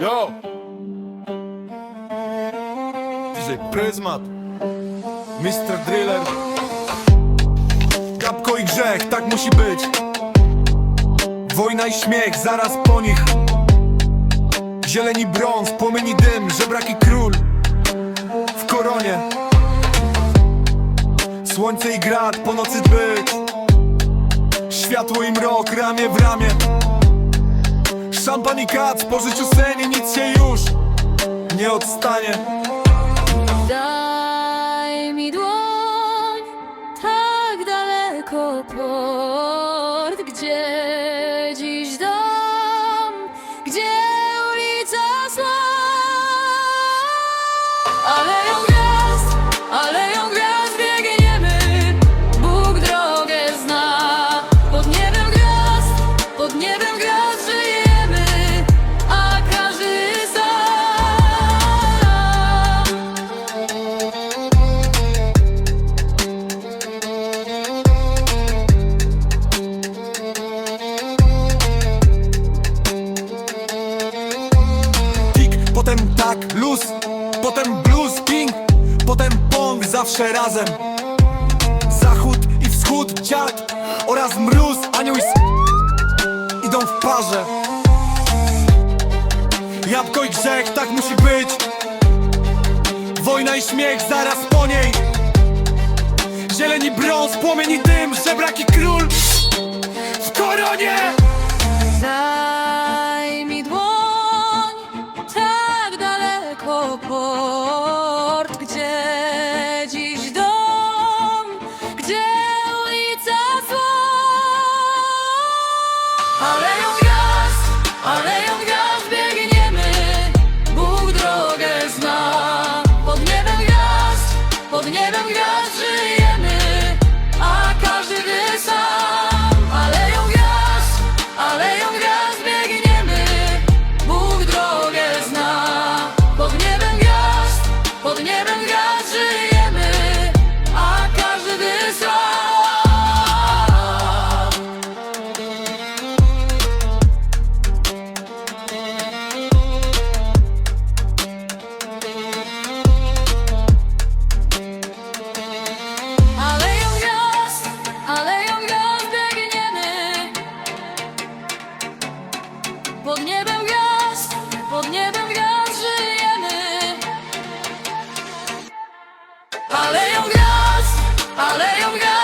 Yo! DJ Pryzmat. Mr. Driller. Kapko i grzech, tak musi być. Wojna i śmiech, zaraz po nich. Zieleni brąz, płomieni dym, żebraki król. W koronie. Słońce i grad, po nocy być. Światło i mrok, ramię w ramię Szampan i kac, po życiu sen i nic się już nie odstanie. Daj mi dłoń, tak daleko port, gdzie luz, potem blues, king Potem pong, zawsze razem. Zachód i wschód, dziad oraz mróz Anioł i idą w parze. Jabłko i grzech, tak musi być. Wojna i śmiech, zaraz po niej. Zieleni brąz, płomieni dym, żebraki król W koronie! Here we go.